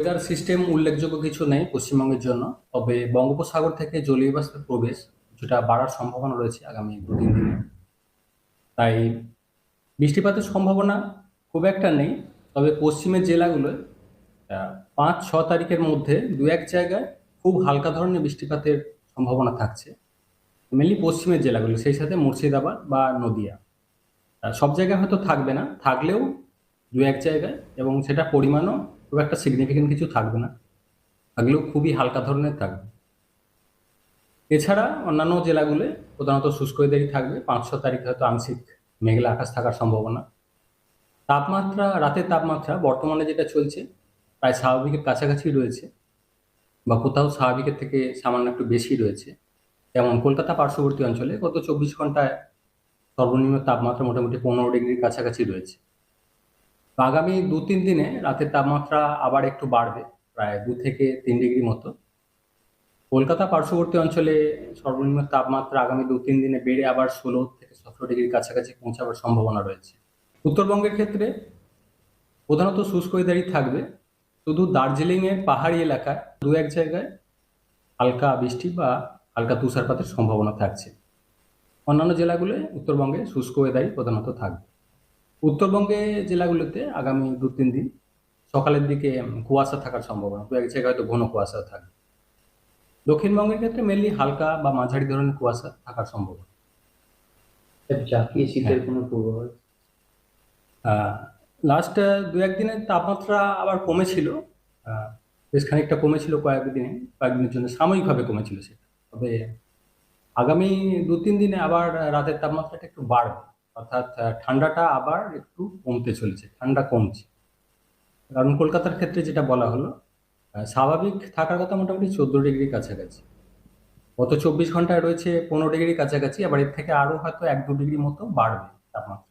Weather system উল্লেখযোগ্য কিছু নেই পশ্চিমবঙ্গের জন্য, তবে বঙ্গোপসাগর থেকে জলীয় বাষ্পের প্রবেশ, যেটা বাড়ার সম্ভাবনা রয়েছে আগামী দু তিন দিনে। তাই বৃষ্টিপাতের সম্ভাবনা খুব একটা নেই, তবে পশ্চিমের জেলাগুলোয় পাঁচ, ছ তারিখের মধ্যে দু এক জায়গায় খুব হালকা ধরনের বৃষ্টিপাতের সম্ভাবনা থাকছে। মেনলি পশ্চিমের জেলাগুলো, সেই সাথে মুর্শিদাবাদ বা নদিয়া। সব জায়গায় হয়তো থাকবে না, থাকলেও দু এক জায়গায়, এবং সেটা পরিমাণও খুব একটা সিগনিফিকেন্ট কিছু থাকবে না। থাকলেও খুবই হালকা ধরনের থাকবে। এছাড়া অন্যান্য জেলাগুলোয় প্রধানত শুষ্ক ওয়েদারই থাকবে পাঁচশো তারিখে হয়তো আংশিক মেঘলা আকাশ থাকার সম্ভাবনা। তাপমাত্রা, রাতের তাপমাত্রা বর্তমানে যেটা চলছে, প্রায় স্বাভাবিকের কাছাকাছি রয়েছে বা কোথাও স্বাভাবিকের থেকে সামান্য একটু বেশি রয়েছে। যেমন কলকাতা পার্শ্ববর্তী অঞ্চলে গত চব্বিশ ঘন্টায় সর্বনিম্ন তাপমাত্রা মোটামুটি পনেরো ডিগ্রির কাছাকাছি রয়েছে। আগামী দু, তিন দিনে রাতের তাপমাত্রা আবার একটু বাড়বে, প্রায় দু থেকে তিন ডিগ্রি মতো। কলকাতা পার্শ্ববর্তী অঞ্চলে সর্বনিম্ন তাপমাত্রা আগামী দু, তিন দিনে বেড়ে আবার ষোলো থেকে সতেরো ডিগ্রির কাছাকাছি পৌঁছাবার সম্ভাবনা রয়েছে। উত্তরবঙ্গের ক্ষেত্রে প্রধানত শুষ্ক ওয়েদারই থাকবে। শুধু দার্জিলিংয়ের পাহাড়ি এলাকায় দু, এক জায়গায় হালকা বৃষ্টি বা হালকা তুষারপাতের সম্ভাবনা থাকছে। অন্যান্য জেলাগুলোয় উত্তরবঙ্গে শুষ্ক ওয়েদারই প্রধানত থাকবে। উত্তরবঙ্গে জেলাগুলোতে আগামী দু তিন দিন সকালের দিকে কুয়াশা থাকার সম্ভাবনা। দু এক জায়গায় হয়তো ঘন কুয়াশা থাকবে। দক্ষিণবঙ্গের ক্ষেত্রে মেনলি হালকা বা মাঝারি ধরনের কুয়াশা থাকার সম্ভাবনা। জাতীয় শীতের কোনো পূর্বাভাস? লাস্ট দু একদিনের তাপমাত্রা আবার কমেছিল। বেশ খানিকটা কমেছিল কয়েকদিনে কয়েকদিনের জন্য সাময়িকভাবে কমেছিল সেটা। তবে আগামী দু তিন দিনে আবার রাতের তাপমাত্রাটা একটু বাড়বে। অর্থাৎ ঠান্ডাটা আবার একটু কমতে চলেছে, ঠান্ডা কমছে। কারণ কলকাতার ক্ষেত্রে যেটা বলা হলো স্বাভাবিক থাকার কথা মোটামুটি চোদ্দ ডিগ্রি কাছাকাছি। গত চব্বিশ ঘন্টায় রয়েছে পনেরো ডিগ্রি কাছাকাছি, আবার এর থেকে আরও হয়তো এক দু ডিগ্রি মতো বাড়বে তাপমাত্রা।